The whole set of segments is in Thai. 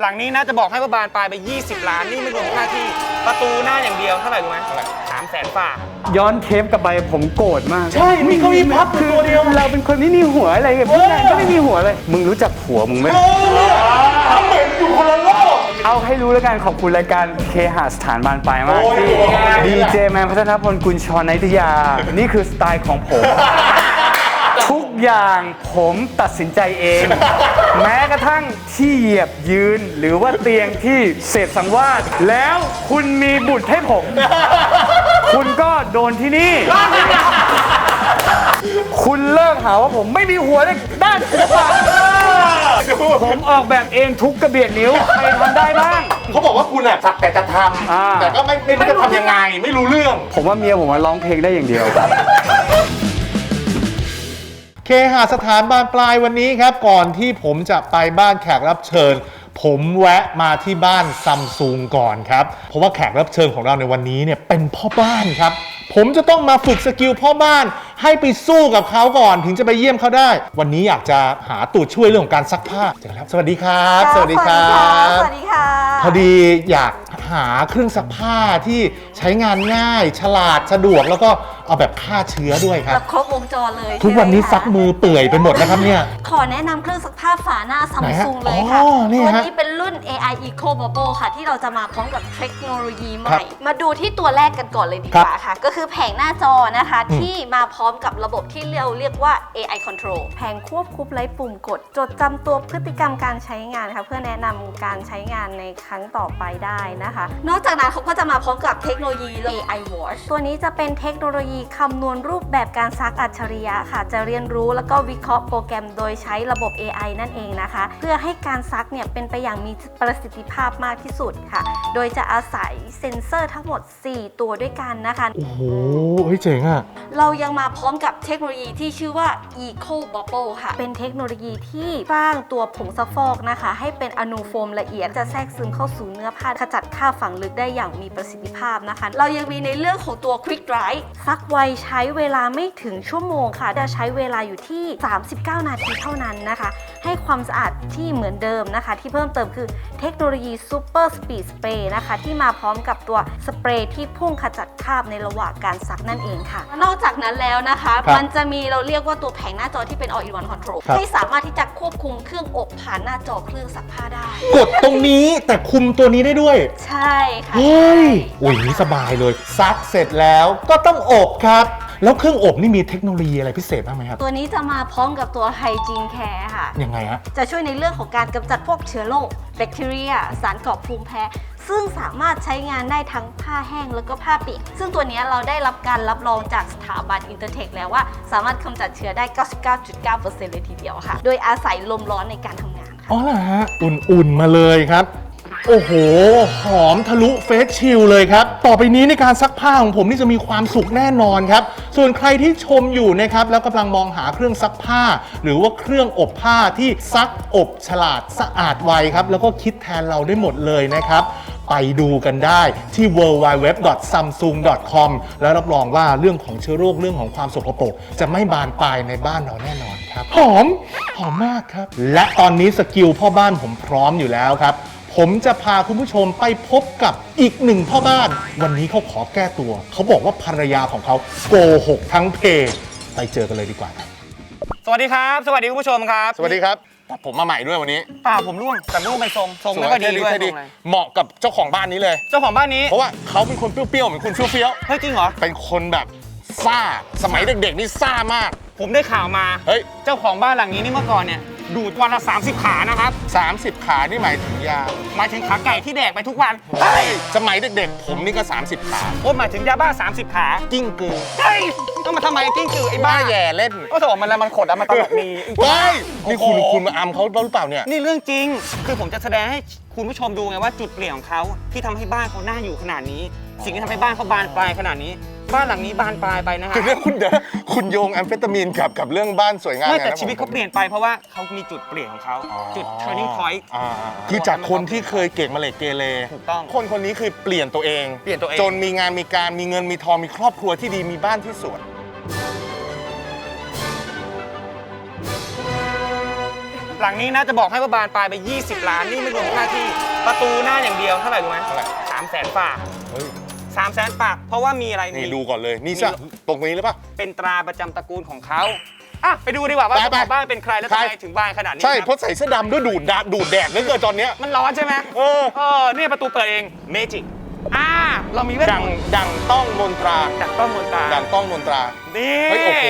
หลังนี้นะจะบอกให้ว่าบานปลายไป 20 ล้านนี่ไม่รวมค่าที่ประตูหน้าอย่างเดียวเท่าไหร่รู้ไหมเท่าไหร่สามแสนฝ่า ย้อนเทปกลับไปผมโกรธมากใช่มีเก้าอี้พับอยู่ตัวเดียว เราเป็นคนไม่มีหัวอะไรกับพี่แนนก็ไม่มีหัวเลย มึงรู้จักหัวมึงไหม ทำเหม็นอยู่คนละโลก เอาให้รู้แล้วกันขอบคุณรายการเคหาสถานบานปลายมากโอ้ย ที่โอ้ยดีเจแมนพัฒนพลกุลชรนิตยา นี่คือสไตล์ของผมทุก อย่างผมตัดสินใจเอง แม้กระทั่งที่เหยียบยืนหรือว่าเตียงที่เสพสังวาสแล้วคุณมีบุตรให้ผม คุณก็โดนที่นี่ คุณเลิกหาว่าผมไม่มีหัวในด้านศิลปะผมออกแบบเองทุกกระเบียดนิ้วใครทำได้บ้าง เขาบอกว่าคุณอะสักแต่จะทอ่าำแต่ก็ไม่ไม่รู้จะทำยังไง ไม่รู้เรื่อง ผมว่าเมียผมมาร้องเพลงได้อย่างเดียว เคหาสถานบานปลายวันนี้ครับ ก่อนที่ผมจะไปบ้านแขกรับเชิญ ผมแวะมาที่บ้านซัมซุงก่อนครับ เพราะว่าแขกรับเชิญของเราในวันนี้เนี่ยเป็นพ่อบ้านครับ ผมจะต้องมาฝึกสกิลพ่อบ้าน ให้ไปสู้กับเขาก่อนถึงจะไปเยี่ยมเขาได้ วันนี้อยากจะหาตูดช่วยเรื่องของการซักผ้าเจอครับสวัสดีครับ สวัสดีครับ สวัสดีค่ะ พอดีอยากหาเครื่องซักผ้าที่ใช้งานง่าย ฉลาดสะดวกแล้วก็เอาแบบฆ่าเชื้อด้วยครัแบบ บครบวงจรเลยทุกวันนี้ใช่ไหซักมือเปื่อยไปหมดนะครับเนี่ย ขอแนะนำเครื่องซักผ้าฝาหน้าซัมไหนฮะซุงเลยค่ะอ๋อนี่ตัวฮะนี้เป็นรุ่น AI Eco Bubble ค่ะ ที่เราจะมาพร้อมกับเทคโนโลยีใหครัม่ บมาดูที่ตัวแรกกันก่อนเลยดีกว่าค่ะ ก็คือแผงหน้าจอนะคะอืมที่มาพร้อมกับระบบที่เราเรียกว่า AI Control แผงควบคุมไร้ปุ่มกด จดจำตัวพฤติกรรมการใช้งานค่ะเพื่อแนะนำการใช้งานในครั้งต่อไปได้นะคะ นอกจากนั้นเขาก็จะมาพร้อมกับเทคโนโลยี AI Watch ตัวนี้จะเป็นเทคโนโลยีคำนวณรูปแบบการซักอัจฉริยะค่ะ จะเรียนรู้แล้วก็วิเคราะห์โปรแกรมโดยใช้ระบบ AI นั่นเองนะคะ เพื่อให้การซักเนี่ยเป็นไปอย่างมีประสิทธิภาพมากที่สุดค่ะ โดยจะอาศัยเซ็นเซอร์ทั้งหมด 4 ตัวด้วยกันนะคะ โอ้โหเฮ้ยเจ๋งอะ เรายังมาพร้อมกับเทคโนโลยีที่ชื่อว่า Eco Bubble ค่ะ เป็นเทคโนโลยีที่สร้างตัวผงซักฟอกนะคะ ให้เป็นอนูโฟมละเอียดจะแทรกซึมเข้าสู่เนื้อผ้าขจัดคราบฝังลึกได้อย่างมีประสิทธิภาพนะคะ เรายังมีในเรื่องของตัว Quick Dry ซักไวใช้เวลาไม่ถึงชั่วโมงค่ะ จะใช้เวลาอยู่ที่ 39 นาทีเท่านั้นนะคะ ให้ความสะอาดที่เหมือนเดิมนะคะ ที่เพิ่มเติมคือเทคโนโลยี Super Speed Spray นะคะ ที่มาพร้อมกับตัวสเปรย์ที่พุ่งขจัดคราบในระหว่างการซักนั่นเองค่ะ นอกจากนั้นแล้วนะคะ ครับมันจะมีเราเรียกว่าตัวแผงหน้าจอที่เป็น All in One Control ครับให้สามารถที่จะควบคุมเครื่องอบผ่านหน้าจอเครื่องซักผ้าได้ กดตรงนี้แต่คุมตัวนี้ได้ด้วย ใช่ค่ะเฮ้ยอุ้ยนี่สบายเลย ซักเสร็จแล้วก็ต้องอบครับ แล้วเครื่องอบนี่มีเทคโนโลยีอะไรพิเศษบ้างไหมครับ ตัวนี้จะมาพร้อมกับตัว Hygiene Care ค่ะ ยังไงฮะ จะช่วยในเรื่องของการกำจัดพวกเชื้อโรคแบคทีเรีย สารก่อภูมิแพ้ ซึ่งสามารถใช้งานได้ทั้งผ้าแห้งแล้วก็ผ้าเปียก ซึ่งตัวนี้เราได้รับการรับรองจากสถาบันอินเตอร์เทคแล้วว่า สามารถกำจัดเชื้อได้ 99.9%เลยทีเดียวค่ะ โดยอาศัยลมร้อนในการทำงานค่ะอ๋อเหรอฮะ อุ่นๆมาเลยครับ โอ้โห หอมทะลุเฟสชิลเลยครับ ต่อไปนี้ในการซักผ้าของผมนี่จะมีความสุขแน่นอนครับ ส่วนใครที่ชมอยู่นะครับแล้วกำลังมองหาเครื่องซักผ้า หรือว่าเครื่องอบผ้าที่ซักอบฉลาดสะอาดไวครับ แล้วก็คิดแทนเราได้หมดเลยนะครับ ไปดูกันได้ที่ www.samsung.com แล้วรับรองว่าเรื่องของเชื้อโรคเรื่องของความสกปรกจะไม่บานปลายในบ้านเราแน่นอนครับ หอม หอมมากครับ และตอนนี้สกิลพ่อบ้านผมพร้อมอยู่แล้วครับ ผมจะพาคุณผู้ชมไปพบกับอีกหนึ่งพ่อบ้าน วันนี้เขาขอแก้ตัว เขาบอกว่าภรรยาของเขาโกหกทั้งเพ ไปเจอกันเลยดีกว่าครับ สวัสดีครับ สวัสดีคุณผู้ชมครับ สวัสดีครับ ผมมาใหม่ด้วยวันนี้เปล่าผมร่วงแต่ร่วงเป็นทรงทรงไม่ค่อยดีด้วยสท่ทรงอะไรเหมาะกับเจ้าของบ้านนี้เลย เจ้าของบ้านนี้เพราะว่าเขาเป็นคนเปรี้ยวๆเหมือนคุณเฟี้ยวเฮ้ยจริงเหรอๆเป็นคนแบบซ่าสมัยเด็กๆนี่ซ่ามาก ผมได้ข่าวมาเฮ้ยเจ้าของบ้านหลังนี้นี่เมื่อก่อนเนี่ย ดูดวันละ 30 ขานะครับ 30 ขานี่หมายถึงยาวหมายถึงขาไก่ที่แดกไปทุกวันเฮ้ยสมัยเด็กๆ ผมนี่ก็ 30 ขาโอ้หมายถึงยาบ้า 30 ขากิ้งกือเฮ้ยต้องมาทำไมกิ้งกือไอ้บ้าบ้าแย่เล่นก็สมมันแล้วมันขดอะมันตลกดีเฮ้ยนี่คุณโอ้โหคุณมาอำเขาหรือเปล่าเนี่ย นี่เรื่องจริง คือผมจะแสดงให้คุณผู้ชมดูไงว่าจุดเปลี่ยนของเขาที่ทำให้บ้านเขาน่าอยู่ขนาดนี้ สิ่งที่ทำให้บ้านเขาบานปลายขนาดนี้ บ้านหลังนี้บานปลายไปนะฮะคือเรื่องคุณเดี๋ยวคุณโยงแอมเฟตามีนกับกับเรื่องบ้านสวยงามไม่ไงแต่นะชีวิตเขาเปลี่ยนไปเพราะว่าเขามีจุดเปลี่ยนของเขาอ๋อจุด turning point อ่าคือจากคนที่เคยเก่งมาเหล็กเกเรถูกต้องคนคนนี้คือเปลี่ยนตัวเองเปลี่ยนตัวเองจนมีงานมีการมีเงินมีทองมีครอบครัวที่ดีมีบ้านที่สวยหลังนี้นะจะบอกให้ว่าบานปลายไป 20 ล้านนี่ไม่รวมค่าที่ประตูหน้าอย่างเดียวเท่าไหร่รู้ไหมเท่าไหร่สามแสนฝากเฮ้ย สามแสนฝาก เพราะว่ามีอะไรนี่มีดูก่อนเลย นี่ใช่ตรงนี้หรือเปล่า เป็นตราประจำตระกูลของเขาอะไปดูดีกว่าว่าไปเจ้าไปของบ้านเป็นใครแล้วใครทำไมถึงบ้านขนาดนี้ใช่ครับเพราะใส่เสื้อดำด้วยดูดดาดูดแดดเหลือเกินตอนเนี้ย มันร้อนใช่ไหมเออ เออเนี่ยประตูเปิดเองเมจิก อ่าเรามีเวทดังดังต้องมนตราดักต้องมนตราดังต้องมนตรา นี่เฮ้ยโอ้โห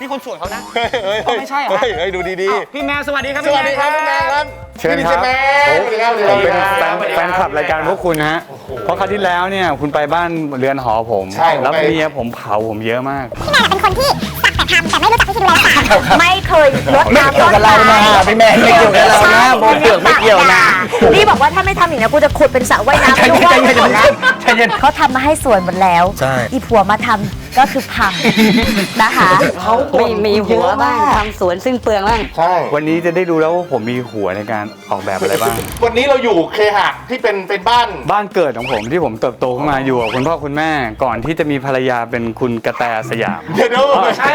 นี่คนสวนเขานะ เฮ้ยเฮ้ยอ๋อไม่ใช่เหรอ เฮ้ยเฮ้ยดูดีอ้าวพี่แมวสวัสดีครับๆสวัสดีครับพี่แมนครับเชิญพี่ครับแมนสวัสดีครับสผวัมสดีเป็นครับแฟนแฟนคลับรายการพวกคุณนะฮะ เพราะคราวที่แล้วเนี่ยคุณไปบ้านเรือนหอผม ใช่ผมไป แล้วเมียผมเผาผมเยอะมาก ไม่เคยลดน้ำไม่เกี่ยวกับเรานะพี่แมนไม่เกี่ยวกับเรานะโบเกือกไม่เกี่ยวนะนี่บอกว่าถ้าไม่ทำอย่างนี้กูจะขุดเป็นสระว่ายน้ำให้ลูกว่ายหมดแล้วใจเย็นเขาทำมาให้สวยหมดแล้ว ใช่ อีผัวมาทำ ก็คือพังนะคะเขามีมีหัวบ้างทำสวนสิ้นเปลืองบ้าง ใช่ วันนี้จะได้ดูแล้วว่าผมมีหัวในการออกแบบอะไรบ้าง วันนี้เราอยู่เคหะที่เป็นเป็นบ้าน บ้านเกิดของผมที่ผมเติบโตขึ้นมาอยู่กับคุณพ่อคุณแม่ ก่อนที่จะมีภรรยาเป็นคุณกระแตสยาม เดี๋ยวดูอ๋อใช่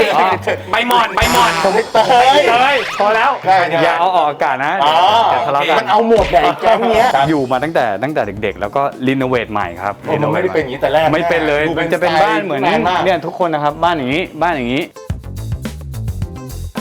ใบหมอนใบหมอนผมเตย เฮ้ยพอแล้วใช่ใช่อย่าเอาออกอากาศนะอ๋ออย่าทะเลาะกัมันนเอาหมวกใหญ่แก๊งเนี้ยอยู่มาตั้งแต่ตั้งแต่เด็กๆ แล้วก็รีโนเวทใหม่ครับโอ้มันไม่ได้เป็นอย่างนี้แต่แรกไม่เป็นเลยดูมันจะเป็นบ้านเหมือนสไตล์แมนมากเนี่ยทุกคนนะครับบ้านอย่างนี้บ้านอย่างนี้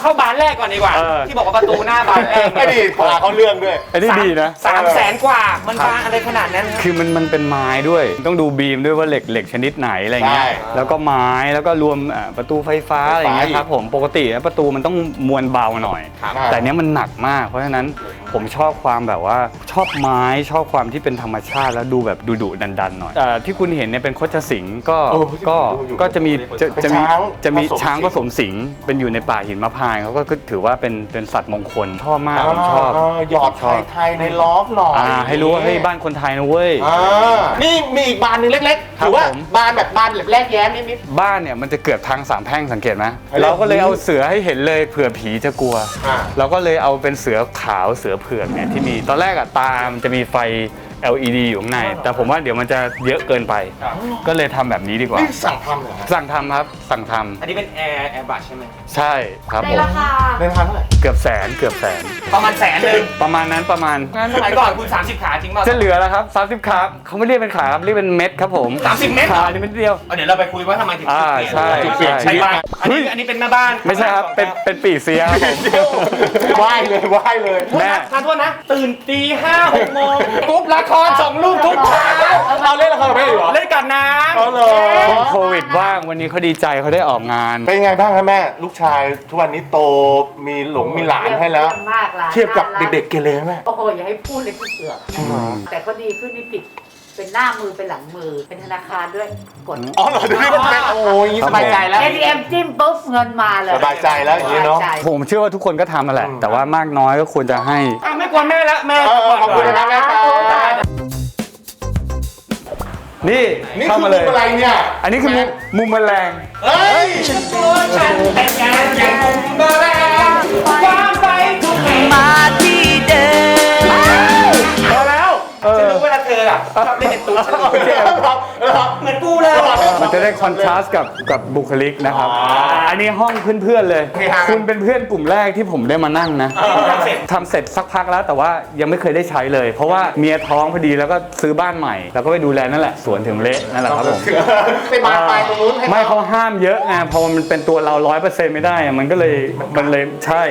เข้าบานแรกก่อนดีกว่า เออ ที่บอกว่าประตูหน้าบานแรกไม่ดีพาเขาเรื่องด้วย อันนี้ดีนะ สามแสนกว่ามันบานอะไรขนาดนั้นคือมันมันเป็นไม้ด้วย ต้องดูบีมด้วยว่าเหล็กเหล็กชนิดไหนอะไรเงี้ย ใช่แล้วก็ไม้แล้วก็รวมอ่าประตูไฟฟ้าอะไรเงี้ยไฟฟ้าครับผมปกติแล้วประตูมันต้องมวลเบาหน่อย ครับ แต่เนี้ยมันหนักมาก เพราะฉะนั้นผมชอบความแบบว่าชอบไม้ชอบความที่เป็นธรรมชาติแล้วดูแบบดุดุดันดันๆหน่อยแต่ที่คุณเห็นเนี่ยเป็นโคชสิงห์ก็เออก็ผมอยู่ก็จะมีจะเป็นจะมีช้างจะมีผสมช้างสิงห์ ผสมสิงห์เป็นอยู่ในป่าหินมะพร้าวเขาก็ถือว่าเป็นเป็นสัตว์มงคลชอบมากผมชอบหยอดชอบไทยๆในล้อฟหน่อยอ่าให้รู้ว่าเฮ้ยบ้านคนไทยนะเว้ย อ่านี่มีอีกบานหนึ่งเล็กๆครับถือว่าผม บานแบบบานแบบแรกแย้มนิด บ้านเนี่ยมันจะเกือบทางสามแพร่งสังเกตไหมให้เราเราก็เลยเอาเสือให้เห็นเลยเผื่อผีจะกลัว อ่า เราก็เลยเอาเป็นเสือขาวเสือเผือกเนี่ยที่มีตอนแรกอะตามนจะมีไฟ LED อยู่ข้างใน แต่ผมว่าเดี๋ยวมันจะเยอะเกินไป ก็เลยทำแบบนี้ดีกๆว่า นี่สั่งทำเหรอครับสั่งทำครับ สั่งทำอันนี้เป็นแอร์แอร์บัชใช่ไหมใช่ครับในผม ราคา ในราคาเท่าไหร่ เกือบแสน เกือบแสน ประมาณแสนหนึ่งประมาณนั้นประมาณ งั้นสมัยก่อนคุณ 30 ขาจริงเปล่า จะเหลือแล้วครับ30ครับเขาไม่เรียกเป็นขาครับ เรียกเป็นเม็ดครับผม30เม็ดเหรอ ขานี่เม็ดเดียว เอาเดี๋ยวเราไปคุยว่าทำไมถึงอ่าจุดเปลี่ยนใช่จุดเปลี่ยนใช่ ใช่บ้านอันนี้อันนี้เป็นแม่บ้านไม่ใช่ครับ เป็นเป็นปีเสียครับผม ไหว้เลยไหว้เลย แม่ ทานโทษนะ ตื่นตีห้าหกโมงปุ๊บละครสองลูกทุกเช้าเราเล่นละครกับแม่อยู่เหรอเล่นกับน้เอาเหรอช่วงโควิดว่างวันนี้เขาดีใจเขาได้ออกงาน เป็นไงบ้างครับแม่ ลูกชายทุกวันนี้โตมีหลงมีหลานให้แล้วเยี่ยมมากหลานเทียบกับน่ารัเด็กๆเกเรไหมแม่โอ้โหอย่าให้พูดเลยพี่เสือกแต่ก็ดีขึ้นนี่ปิด เป็นหน้ามือเป็นหลังมือ เป็นธนาคารด้วยกด อ๋อเหรอเดี๋ยวนี้มันเป็นโอ้ยสบายใจแล้ว ATM จิ้มปุ๊บเงินมาเลยสบายใจแล้วอย่างนี้เนอะสบใจผมเชื่อว่าทุกคนก็ทำมาแหละ แต่ว่ามากน้อยก็ควรจะให้ำอะไม่กวนแม่ละแม่เออเออขอบคุณนะครับแม่ครับนี่นี่เข้าคือมามุเลยมอะไรเนี่ย อันนี้คือมุมมุมแมลง เฮ้ยฉันเป็นงานอย่างมุมแมลงความไปทุกแห่งมาที่เดิมพอแล้วฉันรู้เวลาเธ ออะชอบเล่นเป็นตุ๊ดฉันรู้เหมือนกูเลยมันจะได้คอนทราสต์กับกับบุคลิกนะครับ อันนี้ห้องเพื่อนๆเลย คุณเป็นเพื่อนกลุ่มแรกที่ผมได้มานั่งนะทำเสร็จทำเสร็จสักพักแล้วแต่ว่ายังไม่เคยได้ใช้เลย เพราะว่าเมียท้องพอดีแล้วก็ซื้อบ้านใหม่ แล้วก็ไปดูแลนั่นแหละสวนถึงเละนั่นแหละครับผมไปมาไปตรงนู้นให้ไม่เขาห้ามเยอะไงพอมันเป็นตัวเราร้อยเปอร์เซ็นต์ไม่ได้อะมันก็เลยมันเลยใช่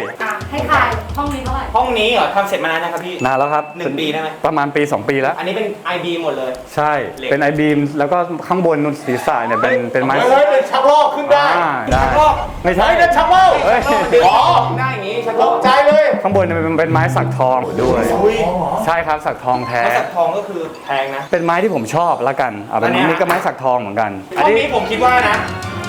ให้ขายห้องนี้เท่าไหร่ห้องนี้เหรอทำเสร็จมานานนะครับพี่นานแล้วครับหนึ่งปีได้ไหมประมาณปี 2 ปีแล้ว อันนี้เป็น IB หมดเลย ใช่ เหล็ก เป็นไอบีมแล้วก็ข้างบนนุนศีรษะเนี่ยเป็นเป็นไม้เฮ้ยเฮ้ยเป็นชักโลกขึ้นได้อ่าได้ชักโครกไม่ใช่ เฮ้ยนั่นชักโลกเฮ้ยอ๋อได้อย่างนี้ชักโคตรกกใจเลยข้างบนเนี่ยเป็นเป็นไม้สักทองด้วย อุ้ยใช่ครับสักทองแท้ไม้สักทองก็คือแพงนะเป็นไม้ที่ผมชอบละกันเอาเป็นอันเนี้ยนี่ก็ไม้สักทองเหมือนกัน อันห้องนี้นี้ผมคิดว่านะ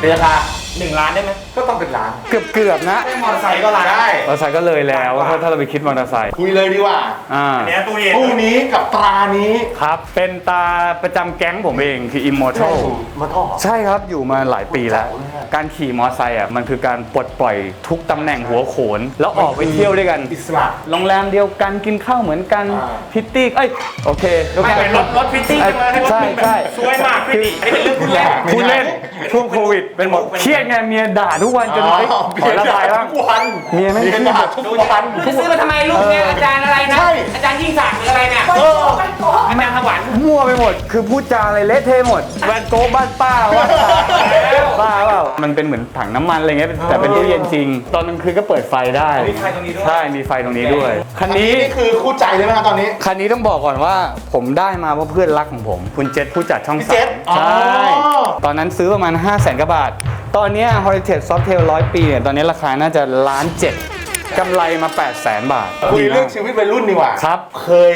เป็นราคาหนึ่งล้านได้ไหมก็ต้องเป็นล้านเกือบเกือบๆนะได้มอเตอร์ไซค์ก็ล้านได้ มอเตอร์ไซค์ก็เลยแล้วถ้าถ้าเราไปคิดมอเตอร์ไซค์คุยเลยดีกว่าอ่าอันเนี้ยตู้เย็นตู้นี้กับตรานี้ครับ เป็นตาประจำแก๊งผมเองคือ Immortal มาท่อ ใช่ครับอยู่มาหลายปีแล้ว การขี่มอเตอร์ไซค์อะมันคือการปลดปล่อยทุกตำแหน่งหัวโขน แล้วออกไปเที่ยวด้วยกันอิสระโรงแรมเดียวกันกินข้าวเหมือนกันอ่า พิตตี้เอ้ยโอเคโอเคไม่เป็นรถรถฟิตติ้งเอ้ยใช่ไหมให้รถใช่มันแบบใช่สวยมากฟิตติ้งอันนี้เป็นเรื่องคุณแรก คุณเล่นช่วงโควิดเป็นหมดเครียดไงเมียด่าทุกวันจนเฮ้ยขอระบายบ้างทุกวันเมียไม่เมียด่าทุกวันจะซื้อมาทำไมลูกเนี่ยอาจารย์อะไรนะอาจารย์ยิ่งศักดิ์หรืออะไรเนี่ยเอออาจารย์ถวันมั่วไปหมด คือพูดจาอะไรเละเทะหมดแวนโกะบ้านป้าว่าป้าเปล่ามันเป็นเหมือนถังน้ำมันอะไรเงี้ยแต่เป็นตู้เย็นจริง ตอนกลางคืนก็เปิดไฟได้มีไฟตรงนี้ด้วยใช่มีไฟตรงนี้ด้วย คัคันนนี้นี้นี่คือคู่ใจเลยไหมครับตอนนี้คันนี้ต้องบอกก่อนว่า ผมได้มาเพราะเพื่อนรักของผม คุณเจษผู้จัดช่องพี่สาเจษมอ๋อใช่ ตอนนั้นซื้อประมาณ 5 0 0แสนกว่าบาท ตอนเนี้ย Heritage Softail 100 ปีเนี่ย ตอนนี้ราคาน่าจะล้านเจ็ดกำไรมา 8 0 0แสนบาทคุยเรื่องชีวิตวัยรุ่นดีกว่า ครับ เคย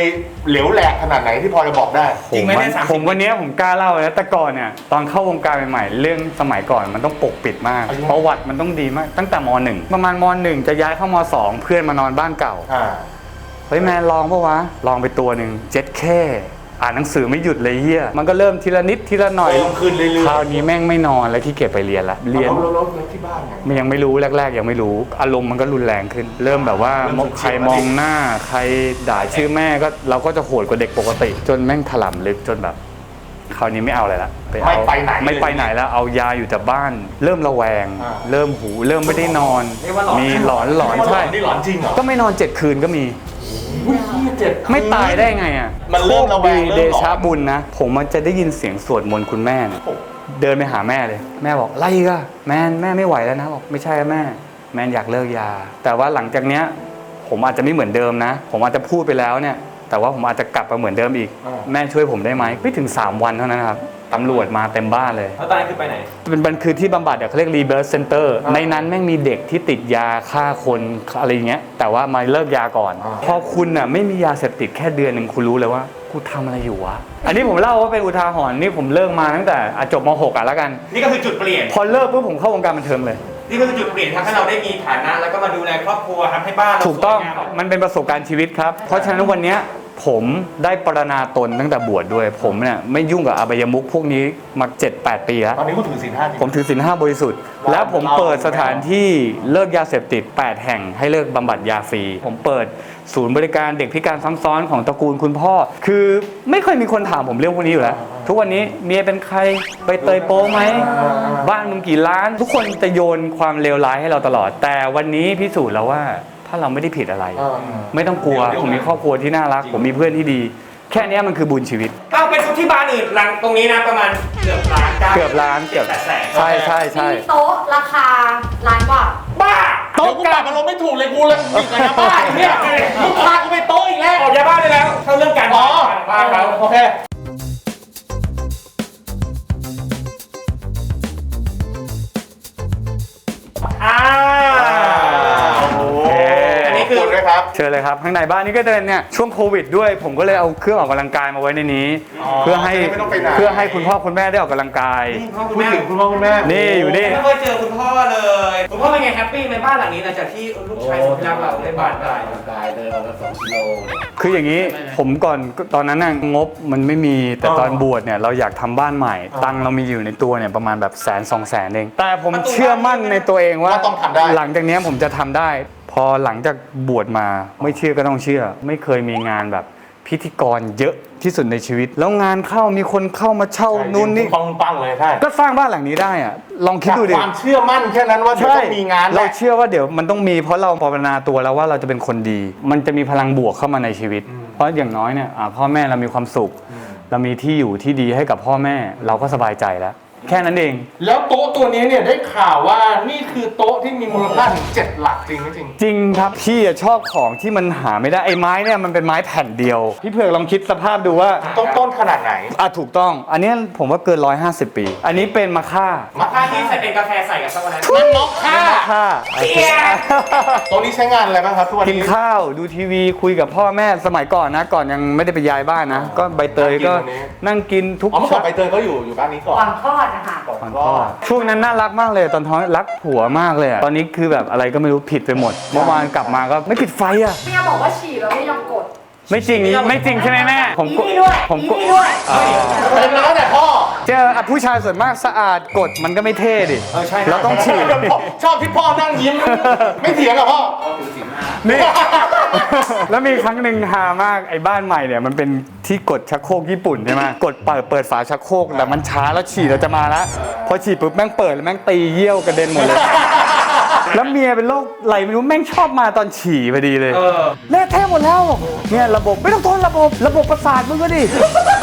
เหลวแหลกขนาดไหนที่พอจะบอกได้ จริงไหมเนี่ยผสามสิบผมวันเนี้ยผมกล้าเล่าเลยนะแต่ก่อนเนี่ย ตอนเข้าวงการใหม่ๆ เรื่องสมัยก่อนมันต้องปกปิดมากอายุประวัติมันต้องดีมาก ตั้งแต่มหนึ่งประมาณมหนึ่งจะย้ายเข้ามสองเพื่อนมานอนบ้านเก่าอ่าเฮ้ยแมนลองปะวะ ลองไปตัวหนึ่งเจ็ดแค่ อ่านหนังสือไม่หยุดเลยเฮียมันก็เริ่มทีละนิดทีละหน่อยเพิ่มขึ้นเรื่อยๆ คราวนี้แม่งไม่นอนแล้วที่เก็บไปเรียนละเรียนแล้วแล้วแล้วที่บ้านไง มันยังไม่รู้แรก ๆ ยังไม่รู้ อารมณ์มันก็รุนแรงขึ้น เริ่มแบบว่าเริ่มฉุกเฉินใครมองหน้า ใครด่าชื่อแม่ก็เราก็จะโหดกว่าเด็กปกติ จนแม่งถล่มลึกจนแบบ คราวนี้ไม่เอาอะไรละเอาไม่ไปไหนไม่ไปไหนแล้วเอายาอยู่แต่บ้าน เริ่มระแวง อ่า เริ่มหู เริ่มไม่ได้นอน เรียกว่าหลอนมีหลอนหลอนใช่ นี่หลอนจริงเหรอ ก็ไม่นอนเจ็ดคืนก็มี อุ้ยเหี้ยเจ็บ ไม่ตายได้ไงอะมันเริ่มระแวงโชคดีเริ่เดมหลอน ชะบุญนะ ผมมันจะได้ยินเสียงสวดมนต์คุณแม่เนี่ยเดินไปหาแม่เลย แม่บอกไรก็แม่แม่ไม่ไหวแล้วนะบอกไม่ใช่แม่ แม่อยากเลิกยา แต่ว่าหลังจากเนี้ย ผมอาจจะไม่เหมือนเดิมนะ ผมอาจจะพูดไปแล้วเนี่ย แต่ว่าผมอาจจะกลับมาเหมือนเดิมอีกแม่ช่วยผมได้ไหมไม่ถึง 3 วันเท่านั้นนะครับ ตำรวจมาเต็มบ้านเลย แล้วตอนนั้นคือไปไหน เป็นมันคือที่บำบัดอะเขาเรียก rebirth center ในนั้นแม่งมีเด็กที่ติดยาฆ่าคนอะไรอย่างเงี้ย แต่ว่ามาเลิกยาก่อน พอคุณอะไม่มียาเสพติดแค่เดือนหนึ่งคุณรู้เลยว่ากูทำอะไรอยู่วะ อันนี้ผมเล่าว่าเป็นอุทาหรณ์นี่ผมเลิกมาตั้งแต่อะจบม .6 อะแล้วกัน นี่ก็คือจุดเปลี่ยน พอเลิกปุ๊บผมเข้าวงการบันเทิงเลย นี่ก็คือจุดเปลี่ยนทำให้เราได้มีฐานะ แล้วก็มาดูแลครอบครัวทำให้บ้านเราถูกต้องสวยาม มันเป็นประสบการณ์ชีวิตครับ เพราะฉะนั้นวันเนี้ย ผมได้ปรณาตนตั้งแต่บวชด้วย ผมเนี่ยไม่ยุ่งกับอบายมุขพวกนี้มา7-8 ปีแล้ว ตอนนี้กูถือศีลห้าจริง ผมถือศีลห้าบริสุทธิ์แล้วผมเปิดสถานที่เลิกยาเสพติด 8 แห่งให้เลิกบำบัดยาฟรี ผมเปิดศูนย์บริการเด็กพิการซ้ำซ้อนของตระกูลคุณพ่อ คือไม่เคยมีคนถามผมเรื่องพวกนี้อยู่แล้ว ทุกวันนี้เมียเป็นใครไปเตยโป้ไหม บ้านมึงกี่ล้าน ทุกคนจะโยนความเลวร้ายให้เราตลอด แต่วันนี้พิสูจน์แล้วว่า ถ้าเราไม่ได้ผิดอะไร อ่า ไม่ต้องกลัว ผมมีครอบครัวที่น่ารัก ผมมีเพื่อนที่ดี แค่เนี้ยมันคือบุญชีวิต เอาไปดูที่บ้านอื่นหลังตรงนี้นะประมาณเกือบล้านได้เกือบล้านเกือบแปดแสนใช่ใช่ใช่ มีโต๊ะราคาล้านกว่า บ้าโต๊ะกูปรับอารมณ์ไม่ถูกเลยกูเลยติดกับยาบ้าอีกเนี่ยมึงพากูไปโต๊ะอีกแล้ว ออกยาบ้านได้แล้วเข้าเรื่องการอ๋อบ้านเขาโอเค อ่า เชิญเลยครับ ข้างในบ้านนี่ก็จะเป็นเนี่ยช่วงโควิดด้วย ผมก็เลยเอาเครื่องออกกำลังกายมาไว้ในนี้ อ๋อเพื่อให้จะได้ไม่ต้องไปไหน เพื่อให้คุณพ่อคุณแม่ได้ออกกำลังกายนี่พ่อคุณพูดแม่ถึงคุณพ่อคุณแม่นี่อยู่นี่ ไม่เคยเจอคุณพ่อเลย คุณพ่อเป็นไงแฮปปี้ในบ้านหลังนี้หลังจากที่ลูกชายสุดที่รักเราได้บ้านได้คืออย่างนี้ผมก่อนตอนนั้นน่ะงบมันไม่มีแต่ตอนบวชเนี่ยเราอยากทำบ้านใหม่ ตังค์เรามีอยู่ในตัวเนี่ยประมาณแบบแสนสองแสนเอง แต่ผมเชื่อมั่นในตัวเองว่าว่าต้องทำได้ หลังจากเนี้ยผมจะทำได้ พอหลังจากบวชมาไม่เชื่อก็ต้องเชื่อ ไม่เคยมีงานแบบพิธีกรเยอะที่สุดในชีวิต แล้วงานเข้ามีคนเข้ามาเช่านู่นนี่ปังปังๆเลยใช่ก็สร้างบ้านหลังนี้ได้อะลองคิดจากดูดิความเชื่อมั่นแค่นั้นว่าเดี๋ยวต้องมีงานแหเราละเชื่อว่าเดี๋ยวมันต้องมีเพราะเราภาวนาตัวแล้วว่าเราจะเป็นคนดี มันจะมีพลังบวกเข้ามาในชีวิต เพราะอย่างน้อยเนี่ยอ่าพ่อแม่เรามีความสุข เรามีที่อยู่ที่ดีให้กับพ่อแม่ เราก็สบายใจแล้ว แค่นั้นเอง แล้วโต๊ะตัวนี้เนี่ยได้ข่าวว่านี่คือโต๊ะที่มีมูลค่าถึงเจ็ดหลักจริงไหมจริง จริงครับพี่อะชอบของที่มันหาไม่ได้ไอ้ไม้เนี่ยมันเป็นไม้แผ่นเดียว พี่เผือกลองคิดสภาพดูว่าต้นต้นขนาดไหน อะถูกต้อง อันเนี้ยผมว่าเกิน 150 ปี อันนี้เป็นมะค่ามาค่าที่ใส่เป็นกาแฟใส่กับช็อกโกแลตนั่นมอกค่า มะค่าเสีย โต๊ะนี้ใช้งานอะไรบ้างครับทุกวันกินนี้ ข้าวดูทีวีคุยกับพ่อแม่สมัยก่อนนะ ก่อนยังไม่ได้ไปย้ายบ้านนะ ก็ใบเตยก็นั่งกินทุกอ๋อเมื่อก่อนใบเตยเขาอยู่อยู่บ้านนี้ก่อน ก่อนคลอดนะคะก่อนก่อนก็พ่อช่วงนั้นน่ารักมากเลยตอนท้องรักผัวมากเลยอะตอนนี้คือแบบอะไรก็ไม่รู้ผิดไปหมด เมื่อวานกลับมาก็ไม่ปิดไฟอะเมียบอกว่าฉี่แล้วไม่ยอมกดไม่จริงไม่จริงใช่ไหมแม่ผมอีก็นี่ด้วยผมอีก็นี่ด้วยอ่าเป็นแล้วแต่พ่อ เจออะผู้ชายส่วนมากสะอาดกดมันก็ไม่เท่ดิเออใช่เราต้องฉีด ชอบที่พ่อนั่งยิ้ม ไม่เถียงกับพ่อ นี่ แล้วมีครั้งหนึ่งฮามากไอ้บ้านใหม่เนี่ยมันเป็นที่กดชักโครกญี่ปุ่นใช่ไหมกดเปิดเปิดฝาชักโครกแต่มันช้าแล้วฉีดเราจะมาแล้วพอฉีดปุ๊บแม่งเปิดแล้วแม่งตีเยี่ยวกระเด็นหมดเลย แล้วเมียเป็นโรคไหลไม่รู้แม่งชอบมาตอนฉี่พอดีเลยเออเละเทะหมดแล้วเนี่ยระบบไม่ต้องทนระบบ ระบบประสาทมึงก็ดิว่า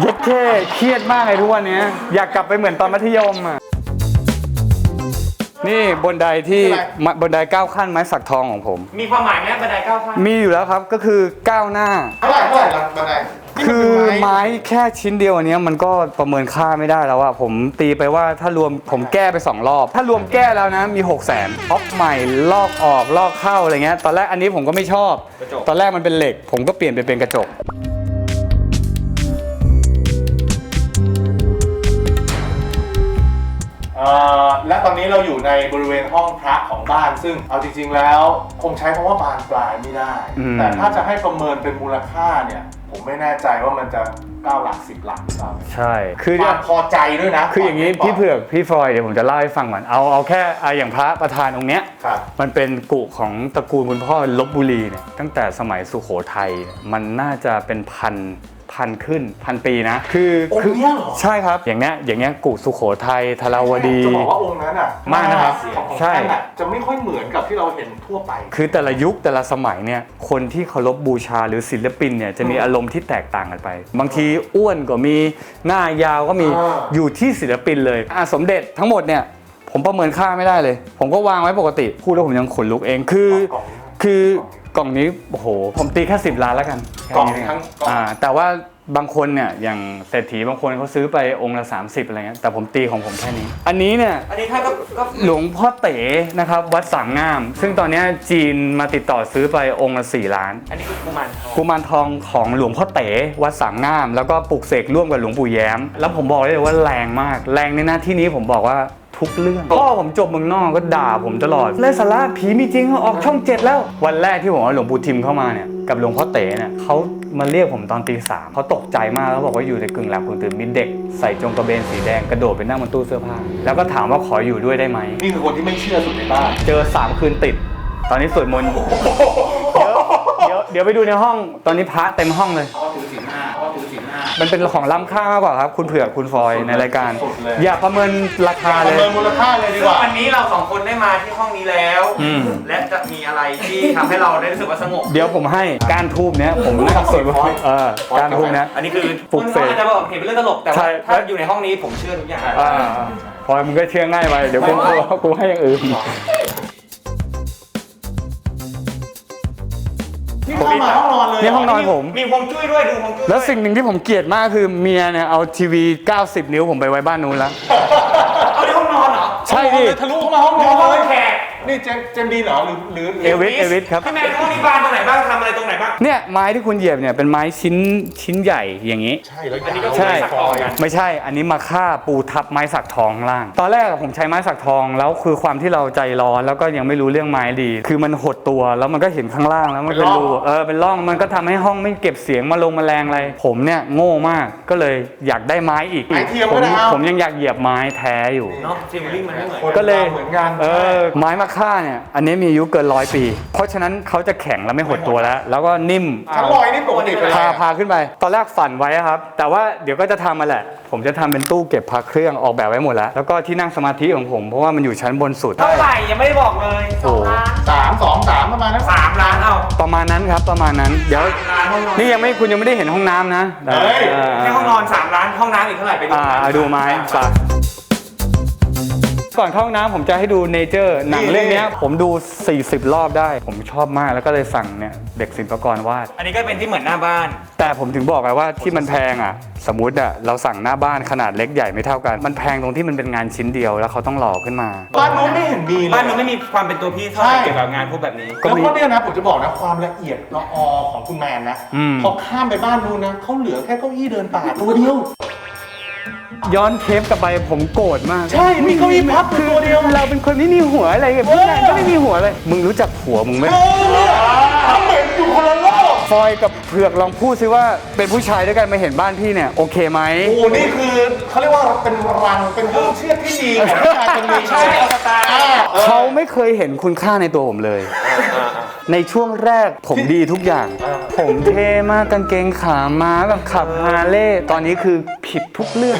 เลยเย็ดแค่เครียดมากเลยทุกวันเนี้ยอยากกลับไปเหมือนตอนมัธยมอะ นี่บนไดที่มบนไดเก้าขั้นไม้สักทองของผม มีความหมายไหมบันไดเก้าขั้นมีอยู่แล้วครับก็คือก้าวหน้า เท่าไหร่เท่าไหร่ละบันไดนี่คืมันอเป็นไม้ ไม้แค่ชิ้นเดียวอันเนี้ยมันก็ประเมินค่าไม่ได้แล้วอะผมตีไปว่าถ้ารวมผมแก้ไป 2 รอบ ถ้ารวมแก้แล้วนะมี 6 0 0 0 0นออฟใหม่ลอกออกลอกเข้าอะไรเงี้ยตอนแรกอันนี้ผมก็ไม่ชอบ ตอนแรกมันเป็นเหล็ก ผมก็เปลี่ยนไปเป็นกระจก เอ่อและตอนนี้เราอยู่ในบริเวณห้องพระของบ้าน ซึ่งเอาจริง ๆ แล้วคงใช้คำว่าบานปลายไม่ได้ อืม แต่ถ้าจะให้ประเมินเป็นมูลค่าเนี่ย ผมไม่แน่ใจว่ามันจะ9หลัก 10 หลักหรือเปล่าใช่ คือความพอใจด้วยนะคืออย่างนี้พี่เผือกพี่ฟลอยด์เดี๋ยวผมจะเล่าให้ฟังก่อนเอาเอาแค่อะอย่างพระประธานองค์เนี้ย ครับ มันเป็นกุของตระกูลคุณพ่อลบบุรีเนี่ยตั้งแต่สมัยสุโขทัยเนี่ยมันน่าจะเป็นพัน พันขึ้นพันปีนะ คือองคืค์เนี้ยเหรอ ใช่ครับอย่างเนี้ยอย่างเนี้ยกุสุโขทัยทราวดี จะบอกว่าองค์นั้นอะมากนะครับเสียงของใช่ ท่านอะจะไม่ค่อยเหมือนกับที่เราเห็นทั่วไป คือแต่ละยุคแต่ละสมัยเนี่ยคนที่เคารพบูชาหรือศิลปินเนี่ยจะมีอารมณ์ที่แตกต่างกันไป บางทีอ้วนก็มีหน้ายาวก็มีอ่า อยู่ที่ศิลปินเลยอะสมเด็จทั้งหมดเนี่ยผมประเมินค่าไม่ได้เลย ผมก็วางไว้ปกติพูดแล้วผมยังขนลุกเองคือ กล่องคือ กล่องนี้โอ้โหผมตีแค่สิบล้านแล้วกันแค่กล่องนี้ทั้งกล่อง อ่าแต่ว่าบางคนเนี่ยอย่างเศรษฐีบางคนเขาซื้อไปองค์ละ 30อะไรเงี้ยแต่ผมตีของผมแค่นี้ อันนี้เนี่ย อันนี้ท่านก็ก็หลวงพ่อเต๋นะครับวัดสามงาม ซึ่งตอนเนี้ยจีนมาติดต่อซื้อไปองค์ละ4ล้านอันนี้คือกุมารทองกุมารทองของหลวงพ่อเต๋วัดสามงาม แล้วก็ปลูกเสกร่วมกับหลวงปู่แย้ม แล้วผมบอกได้เลยว่าแรงมาก แรงในหน้าที่นี้ผมบอกว่า ทุกเรื่อง พ่อผมจบเมืองนอกก็ด่าผมตลอดเล่นสาระผีมีจริงออกช่องเจ็ดแล้ว วันแรกที่ผมเอาหลวงปู่ทิมเข้ามาเนี่ยกับหลวงพ่อเต๋เนี่ยเขามาเรียกผมตอนตีสามเขาตกใจมากแล้วบอกว่าอยู่ในกึ่งหลับกึ่งตื่นมีเด็กใส่จงกระเบนสีแดงกระโดดไปนั่งบนตู้เสื้อผ้าแล้วก็ถามว่าขออยู่ด้วยได้ไหมนี่คือคนที่ไม่เชื่อสุดในบ้านเจอ3คืนติด ตอนนี้สวดมนต์อยู่เดี๋ยวเดี๋ยวเดี๋ยวไปดูในห้องตอนนี้พระเต็มห้องเลย มันเป็นของล้ำค่ามากกว่าครับ คุณเผือกคุณฟอยในรายการ สุดเลย อย่าประเมินราคาปเลระย เมินมูลค่าเลยดีซึ่กงว่า วันนี้เราสองคนได้มาที่ห้องนี้แล้ว อืม และจะมีอะไรที่ทำให้เราได้รู้สึกว่าสงบ เดี๋ยวผมให้การทูบเนี้ยผมนั่งสวดมนต์เออการทูบเนี้ย อันนี้คือปลุกเสกคุณอาจจะบอกเห็นเป็นเรื่องตลกแต่ใช่ ว่าถ้าอยู่ในห้องนี้ผมเชื่อทุกอย่าง อ่าพอยมึงก็เชื่อง่ายไปเดี๋ยวกูกูกูให้อย่างอื่น นี่เข้ามาห้องนอนเลยนี่ห้องนอนผม มีฮวงจุ้ยด้วยดูฮวงจุ้ยแล้วสิ่งหนึ่งที่ผมเกลียดมากคือเมียเนี่ยเอาทีวี 90 นิ้วผมไปไว้บ้านนู้นแล้ว เอาในห้องนอนเหรอใช่ดิ ทะลุเข้ามาห้องนห้ออนงเลยแขก นี่เจมเจมดีนเหรอหรือหรือเอวิสเอวิสครับ พี่แมนห้องนี้บานตรงไหนบ้างทำอะไรตรงไหนบ้าง เนี่ยไม้ที่คุณเหยียบเนี่ยเป็นไม้ชิ้นชิ้นใหญ่อย่างนี้ ใช่แล้วอันนี้ก็ใช่ ไม้สักทองกัน ไม่ใช่ อันนี้มาฆ่าปูทับไม้สักทองข้างล่าง ตอนแรกอะผมใช้ไม้สักทองแล้วคือความที่เราใจร้อนแล้วก็ยังไม่รู้เรื่องไม้ดี คือมันหดตัวแล้วมันก็เห็นข้างล่างแล้วมันเป็นรูเออเป็นร่องมันก็ทำให้ห้องไม่เก็บเสียงมาลงแมลงอะไร ผมเนี่ยโง่มากก็เลยอยากได้ไม้อีกไม้เทียมผก็มได้เอา ผมยังอยากเหยียบไม้แท้อยู่ เนาะฟิลลิ่งมันไม่เหมือนคนก็เลยเหมือนกัน เออไม้มะค่าเนี่ยอันนี้มีอายุเกินร้อยปี เพราะฉะนั้นเขาจะแข็งแล้วไม่หดตัวแล้ว แล้วก็นิ่มชั้นลอยนี่ปกติเป็นอะไรพาอะพาขึ้นไป ตอนแรกฝันไว้ครับ แต่ว่าเดี๋ยวก็จะทำมาแหละ ผมจะทำเป็นตู้เก็บพระเครื่องออกแบบไว้หมดแล้ว แล้วก็ที่นั่งสมาธิของผมเพราะว่ามันอยู่ชั้นบนสุดเท่าไหร่ยังไม่ได้บอกเลยโอ้โหสามสองสามประมาณนั้นสามล้านเอาประมาณนั้นครับประมาณนั้น เดี๋ยวล้านห้องนอนนี่ยังไม่คุณยังไม่ได้เห็นห้องน้ำนะเฮ้ยอ่าแค่ห้องนอนสามล้านห้องน้ำอีกเท่าไหร่ไปดูอ่าอ่าดูไม้ปะ ก่อนเข้าห้องน้ำผมจะให้ดูเนเจอร์หนังเรื่องเนี้ยผมดู 40 รอบได้ ผมชอบมากแล้วก็เลยสั่งเนี่ยเด็กศิลปากรวาด อันนี้ก็เป็นที่เหมือนหน้าบ้าน แต่ผมถึงบอกไงว่าที่มันแพงอะ สมมติอะเราสั่งหน้าบ้านขนาดเล็กใหญ่ไม่เท่ากัน มันแพงตรงที่มันเป็นงานชิ้นเดียวแล้วเขาต้องหล่อขึ้นมา บ้านนู้นไม่เห็นมีเลย บ้านมันไม่มีความเป็นตัวพี่เท่าไหร่ใช่ เกี่ยวกับงานพวกแบบนี้ แล้วก็เนี่ยนะผมจะบอกนะความละเอียดละออของคุณแมนนะอืม พอข้ามไปบ้านนู้นนะเขาเหลือแค่เก้าอี้เดินป่าตัวเดียว ย้อนเทปกลับไปผมโกรธมากใช่มีเก้าอี้พับอยู่ตัวเดียวเราเป็นคนไม่มีหัวอะไรกับพี่แมนก็ไม่มีหัวเลย มึงรู้จักหัวมึงไหมเออทำเหมือนอยู่คนละโลก ฟอยกับเผือกลองพูดซิว่าเป็นผู้ชายด้วยกันมาเห็นบ้านพี่เนี่ยโอเคไหม โอ้โหนี่คือเขาเรียกว่าเป็นรังเป็นห้องเชือดที่ดีของผู้ชายคนหนึงใช่เอาสไตล์เขาไม่เคยเห็นคุณค่าในตัวผมเลย ในช่วงแรกผมดีทุกอย่าง ผมเท่มากกางเกงขาม้าแบบขับฮาร์เลย์ตอนนี้คือผิดทุกเรื่อง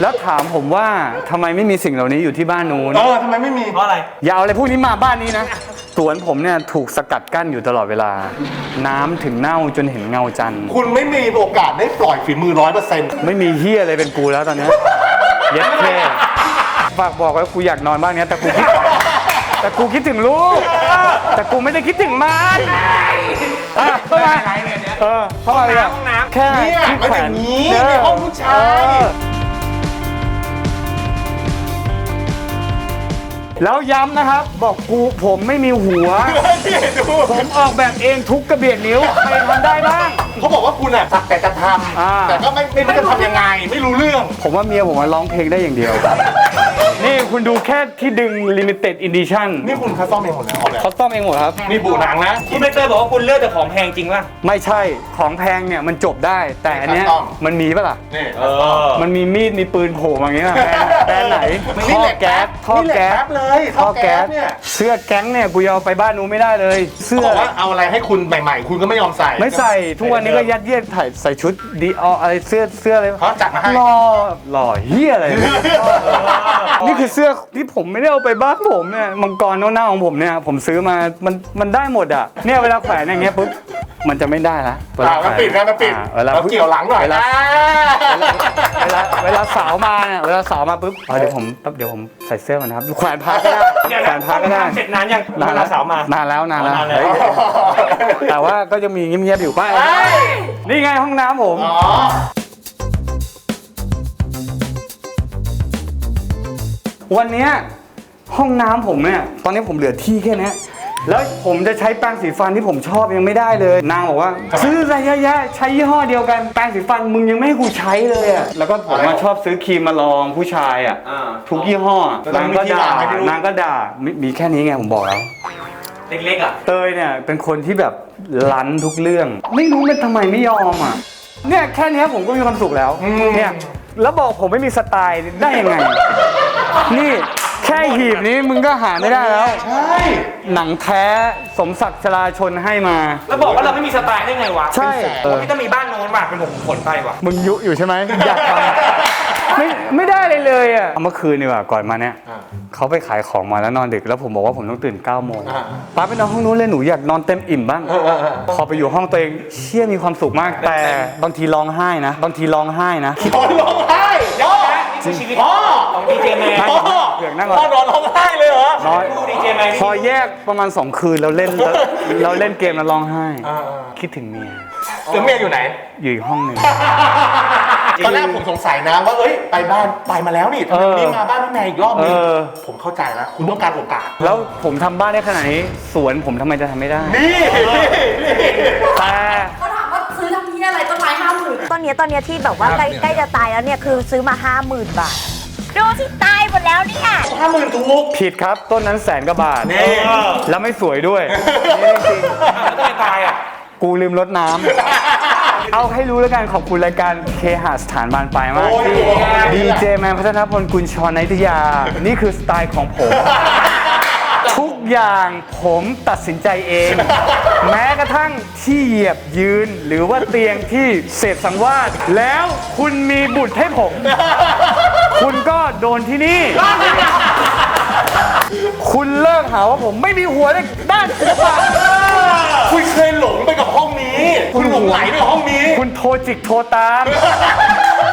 แล้วถามผมว่าทำไมไม่มีสิ่งเหล่านี้อยู่ที่บ้านนู้นเออทำไมไม่มีเพราะอะไรอย่าเอาอะไรพวกนี้มาบ้านนี้นะส วนผมเนี่ยถูกสกัดกั้นอยู่ตลอดเวลา น้ำถึงเน่าจนเห็นเงาจันทร์คุณไม่มีโอกาสได้ปล่อยฝีมือร้อยเปอร์เซ็นต์ไม่มีเฮียอะไรเป็นกูแล้วตอนเนี้ยเย็ดแค่ฝากบอกไว้กูอยากนอนบ้านเนี้ยแต่กูคิดแต่กูคิดถึงลูก แต่กูไม่ได้คิดถึงมันอะเข้ามาเออเข้ามาเลยอะห้องน้ำแค่เนี่ยที่มันแขวอนย่างนี้เในห้องผู้ชาย เออ แล้วย้ำนะครับ บอกกูผมไม่มีหัวนี่ดูผมออกแบบเองทุกกระเบียดนิ้วใครทำได้บ้าง เขาบอกว่าคุณอะสักแต่จะทอ่าำแต่ก็ไม่ไม่รู้จะทำยังไง ไม่รู้เรื่อง ผมว่าเมียผมมาร้องเพลงได้อย่างเดียว นี่คุณดูแค่ที่ดึง limited edition นี่คุณคัสตอมเองหมดเลยออกแบบเขาต้อมเองหมดครับ นี่บูหนังนะ คุณใบเตยบอกว่าคุณเลือกแต่ของแพงจริงป่ะ ไม่ใช่ของแพงเนี่ยมันจบได้ แต่อันเนี้ยคัสตอมมันมีปะล่ะ นี่ เออ มันมีมีดมีปืนโผล่มาอย่างเงี้ยแบรนด์แบรนด์ไหนนี่ท่อเหล็กแก๊สท่อนี่เหล็กแก๊สแก๊สเลยท่อแก๊สเนี่ย เสื้อแก๊งเนี่ยกูยอาไปบ้านนู้นไม่ได้เลย เสื้เขาอบอกว่าเอาอะไรให้คุณใหม่ ๆ คุณก็ไม่ยอมใส่ไม่ใส่ทุกวันนี้ก็ยัดเยียดถ่ายใส่ชุดดีอออะไรเสื้อเสื้ออะไรเขาจัดมาให้ หล่อหล่อเฮียอะไรเนี่ยนี่คือเสื้อที่ผมไม่ได้เอาไปบ้านผมเนี่ยมังกรเน่าๆของผมเนี่ยผมซื้อมามันมันได้หมดอะเนี่ยเวลาแขวนอย่างเงี้ยปุ๊บมันจะไม่ได้ละเวลาอ่าแขมันปิดนะมันปิดอ่าเวลา เราเกี่ยวหลังหน่อยเวลานะ เวลาเวลาสาวมาเนี่ยเวลาสาวมาปุ๊บเอาเดี๋ยวผมแป๊บเดี๋ยวผมใส่เสื้อมันนะครับแขวนพักก็ได้เดี๋ยวแขวนะนพักก็ได้เสร็จนานยังนานเวแล้ลาวสาวมานานแล้วนานแล้วนานแล้ว เฮ้ยแต่ว่าก็ยังมีเงียบๆอยู่ป้านี่ไงห้องน้ำผม อ๋อวันเนี้ยห้องน้ำผมเนี่ย ตอนนี้ผมเหลือที่แค่เนี้ย แล้วผมจะใช้แปรงสีฟันที่ผมชอบยังไม่ได้เลย นางบอกว่า ซื้ออะไรเยอะแยะใช้ยี่ห้อเดียวกันแปรงสีฟันมึงยังไม่ให้กูใช้เลยอะแล้วก็ผมมาชอบซื้อครีมมาลองผู้ชายอะอ่า ทุกยี่ห้อแล้วนางก็มีที่ด่าร้านไหมพี่ลูก นางก็ด่ามีมีแค่นี้ไงผมบอกแล้ว เล็กๆอะ เตยเนี่ยเป็นคนที่แบบลั้นทุกเรื่อง ไม่รู้เป็นทำไมไม่ยอมอะเนี่ยแค่เนี้ยผมก็มีความสุขแล้วเนี่ยแล้วบอกผมไม่มีสไตล์ได้ยังไง นี่แค่หีบนี้มึงก็หาไม่ได้แล้ว ใช่ หนังแท้สมศักดิ์ชลาชนให้มา แล้วบอกว่าเราไม่มีสไตล์ได้ไงวะใช่เออ พี่ต้องมีบ้านโน้นว่ะเป็นผมขนไปว่ะ มึงยุอยู่ใช่ไหมอยากทำไม่ไม่ได้เลยเลยอะเอาเมื่อคืนดีกว่าก่อนมาเนี่ยอ่าเขาไปขายของมาแล้วนอนดึกแล้วผมบอกว่าผมต้องตื่น9ก้าโมงอ่าป้าไปนอนห้องนู้นเลยหนูอยากนอนเต็มอิ่มบ้างเออเออเออ พอไปอยู่ห้องตัวเองเชี่ยมีความสุขมาก แต่บางทีร้องไห้นะ บางทีร้องไห้นะนอนร้องไห้ย่อนี่คือชีวิตพ่อของดีเจแมน พ่อ เผือกนั่งก่อนพ่อนอนร้องไห้เลยเหรอน้อยดีเจแมนพอแยกประมาณ 2 คืนเราเล่นแล้วเราเล่นเกมแล้วร้องไห้อ่าคิดถึงเมียๆแล้วเมียอยู่ไหน อยู่อีกห้องหนึ่งตอนแรกผมสงสัยนะว่าเอ้ยไปบ้านไปมาแล้วนี่ทำไมเออวันนี้มาบ้านพี่แมนอีกรอบนึงเออผมเข้าใจแล้วคุณต้องการโอกาส แล้วผมทำบ้านได้ขนาดนี้สวนผมทำไมจะทำไม่ได้ นี่นี่แต่เขาถามว่าซื้อทำเนี้ยอะไรต้นไม้ห้าหมื่นต้นเนี้ยต้นเนี้ยที่แบบว่าใกล้ใกล้จะตายแล้วเนี่ยคือซื้อมาห้าหมื่นบาท ดูสิตายหมดแล้วเนี่ย ห้าหมื่นถูก ผิดครับต้นนั้นแสนกว่าบาทนี่ แล้วไม่สวยด้วยนี่จริงแล้วทำไมตายอะ ๆกูลืมรดน้ำเอาให้รู้แล้วกันขอบคุณรายการเคหะสถานบานปลายมากโอ้ยที่โอ้ยดีเจแมนพัฒนพลกุลชรนิตยา นี่คือสไตล์ของผม ทุกอย่างผมตัดสินใจเอง แม้กระทั่งที่เหยียบยืน หรือว่าเตียงที่เศษสังวาสแล้วคุณมีบุตรให้ผม คุณก็โดนที่นี่ คุณเลิกหาว่าผมไม่มีหัวในด้านศิลปะคุณเคยหลงไปกับห้องนี้ คุณหลงไหลไปกับห้องนี้ คุณโทรจิกโทรตาม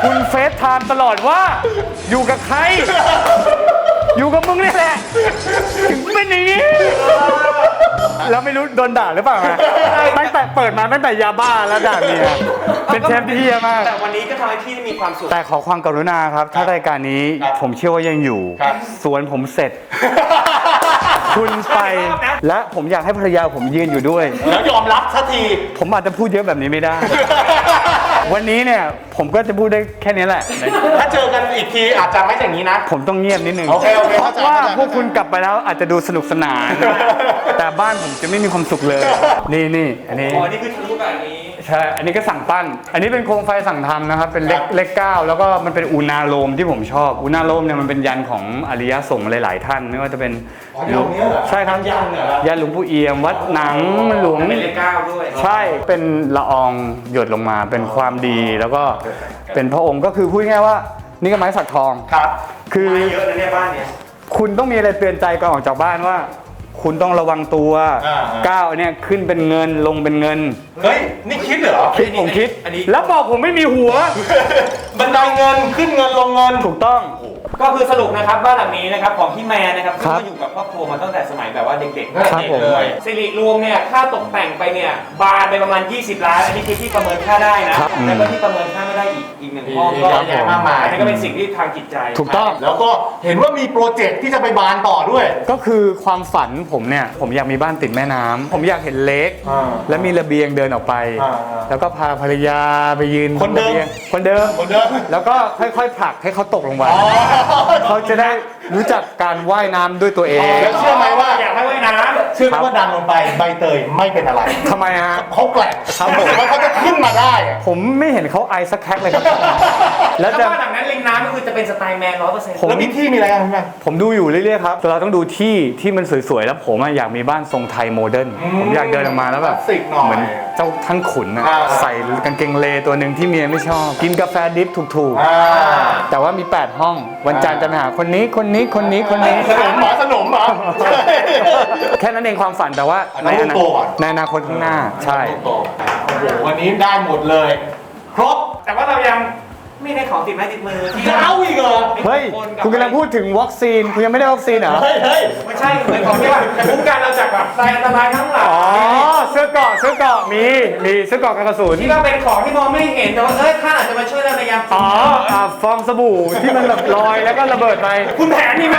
คุณเฟซไทม์ตลอดว่า อยู่กับใคร อยู่กับมึงนี่แหละ ถึงเป็นอย่างนี้ แล้วไม่รู้โดนด่าหรือเปล่าฮะตั้งแต่เปิดมาตั้งแต่ยาบ้าแล้วด่าเมียเป็นเทปที่เฮียมาก แต่วันนี้ก็ทำให้พี่ได้มีความสุข แต่ขอความกรุณาครับ ถ้ารายการนี้ครับผมเชื่อว่ายังอยู่ ครับ สวนผมเสร็จ คุณไป และผมอยากให้ภรรยาผมยืนอยู่ด้วย แล้วยอมรับสักที ผมอาจจะพูดเยอะแบบนี้ไม่ได้ วันนี้เนี่ยผมก็จะพูดได้แค่นี้แหละ ถ้าเจอกันอีกทีอาจจะไม่อย่างนี้นะ ผมต้องเงียบนิดนึงโอเคโอเคเพเข้าราะใจว่าเข้าใจ พวกคุณกลับไปแล้วอาจจะดูสนุกสนาน แต่บ้านผมจะไม่มีความสุขเลย นี่นี่อันนี้ อ๋อ นี่คือทะลุแบบนี้ ใช่ อันนี้ก็สั่งปั้น อันนี้เป็นโคมไฟสั่งทำนะครับ เป็นเล็กครับ เล็กเก้าแล้วก็มันเป็นอูนาโลมที่ผมชอบอูนาโลมเนี่ยมันเป็นยันของอริยสงฆ์หลาย ๆ ท่าน ไม่ว่าจะเป็นหลวงใช่ครับ ยันยันหลวงปู่เอี่ยม วัดหนังหลวง เป็นเลขเก้าด้วยใช่ เป็นละอองหยดลงมา เป็นความดีแล้วก็เป็นพระองค์ก็คือพูดง่ายๆว่า นี่ก็ไม้สักทอง ครับคือไม้เยอะนะเนี่ยบ้านเนี้ย คุณต้องมีอะไรเตือนใจก่อนออกจากบ้านว่า คุณต้องระวังตัวอ่าก้าวเนี่ยขึ้นเป็นเงินลงเป็นเงินเฮ้ย นี่คิดเหรอคิดผมคิด อันนี้ แล้วบอกผมไม่มีหัว บันไดเงินขึ้นเงินลงเงิน ถูกต้อง ก็คือสรุปนะครับบ้านหลังนี้นะครับของพี่แมนนะครับครัซึ่งบก็อยู่กับครอบครัวมาตั้งแต่สมัยแบบว่าเด็กๆครับเด็กผมเลยสิริรวมเนี่ยค่าตกแต่งไปเนี่ยบานไปประมาณ 20 ล้าน อันนี้คือที่ประเมินค่าได้นะครับอืมแล้วก็ที่ประเมินค่าไม่ได้อีกอีกหนึ่งห้องอีกก็เยอะแยะมากมาย อันนี้ก็เป็นสิ่งที่ทางจิตใจ ถูกต้อง แล้วก็เห็นว่ามีโปรเจกต์ที่จะไปบานต่อด้วย ก็คือความฝันผมเนี่ย ผมอยากมีบ้านติดแม่น้ำผมอยากเห็นเล็กอ่าและมีระเบียงเดินออกไป อ่าแล้วก็พาภรรยาไปยืนคนเดิมระบียงคนเดิม คนเดิม แล้วก็ค่อยๆผลักให้เขาตกลงไปเขาจะได้รู้จักการว่ายน้ำด้วยตัวเองแล้วเชื่อไหมว่าอยากให้ว่ายน้ำเชื่อไหมว่าดันลงไปใบเตยไม่เป็นอะไรทำไมฮะ เขาแกล่งครับผมว่าเขาจะขึ้นมาได้อะผมไม่เห็นเขาไอสักแคกเลยครับ แล้วถ้าจะ บ้านหลังนั้นริม น้ำก็คือจะเป็นสไตล์แมนร้อยเปอร์เซ็นต์ผม แล้วมีที่มีอะไรกันไหมผมดูอยู่เรื่อยๆครับแต่เราต้องดูที่ที่มันสวยๆ แล้วผมอะอยากมีบ้านทรงไทยโมเดิร์นผมอยากเดินออกมาแล้วแบบคลาสสิกหน่อยเหมือนเจ้าท่านขุนนะอ่า ใส่กางเกงเลตัวหนึ่งที่เมียไม่ชอบ กินกาแฟดิฟถูกอ่าๆ แต่ว่ามี 8 ห้อง วันจันทร์จะไปหาคนนี้คนนี้คนนี้คนนี้ สนมเหรอสนมเหรอแค่นั้นเองความฝันแต่ว่าอันในนั้นอนาโตก่อน ในอนาคตข้างหน้าใช่ โอ้โหวันนี้ได้หมดเลย ครบ แต่ว่าเรายัง ไม่ได้ของติดไม้ติดมือที่จะเอาอีกเหรอเฮ้ย คุณกำลังพูดถึงวัคซีน คุณยังไม่ได้วัคซีนเหรอ เฮ้ยเฮ้ยไม่ใช่เหมือนของที่ว่าคุ้มกันเราจากแบบสายอันตรายทั้งหลายอ๋อ เสื้อเกราะเสื้อเกราะมี มีเสื้อเกราะกันกระสุนที่ว่าเป็นของที่มองไม่เห็นแต่ว่าเอ้ยท่านอาจจะมาช่วยเราในยามอ๋ออ่าฟองสบู่ที่มันแบบลอยแล้วก็ระเบิดไป คุณแผนนี่ไหม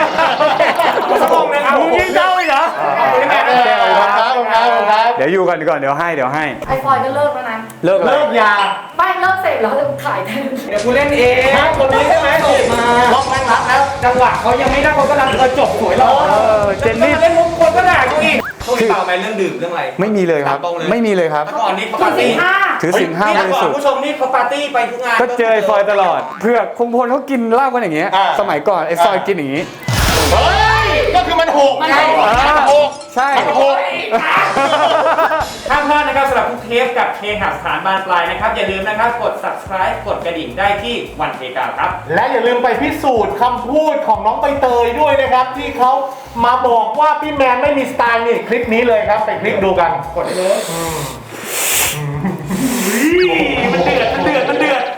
สมองนะครับมึงยิ่งเจ้าอีกเหรอคุณแผนเออครับครับครับ เดี๋ยวอยู่กันก่อนเดี๋ยวให้เดี๋ยวให้ ไอฟอยก็เลิกแล้วนะเลิกเลเลิยกยาไม่เลิกเสร็จแล้วจะขายแทนเดี๋ยวคุณเล่นเองคนนี้ใช่ไหมจบมาล็อกแม่งรัดแล้ว จังหวะเขายังไม่ได้เขากำลังเออจบสวยหรอเออเจนนี่เล่นมุกคนก็ด่ากูอีกช่วงนี้เปล่าไหมเรื่องดื่มเรื่องอะไรไม่มีเลยครับตรงเลยไม่มีเลยครับเมื่อก่อนนี้เขาปาร์ตี้ถือสินห้าบนี่ริก่อสุนทธิ์ ผู้ชมนี่เขาปาร์ตี้ไปทุกงาน ก็เจอไอ้ฟอยตลอด เพื่อคงพลเขากินเหล้ากันอย่างเงี้ย อ่า สมัยก่อนไอ้ฟอยกินอย่างงี้ เฮ้ย ก็คือมันหกไงอ่ามันหกใช่ มันหก ห้ามพลาดนะครับสำหรับทุกเทปกับเคหสถานบานปลายนะครับ อย่าลืมนะครับ กด subscribe กดกระดิ่งได้ที่วันเทกาครับ และอย่าลืมไปพิสูจน์คำพูดของน้องใบเตยด้วยนะครับ ที่เขามาบอกว่าพี่แมนไม่มีสไตล์นี่คลิปนี้เลยครับไปคลิกดูกัน กดได้เลย มันเดือด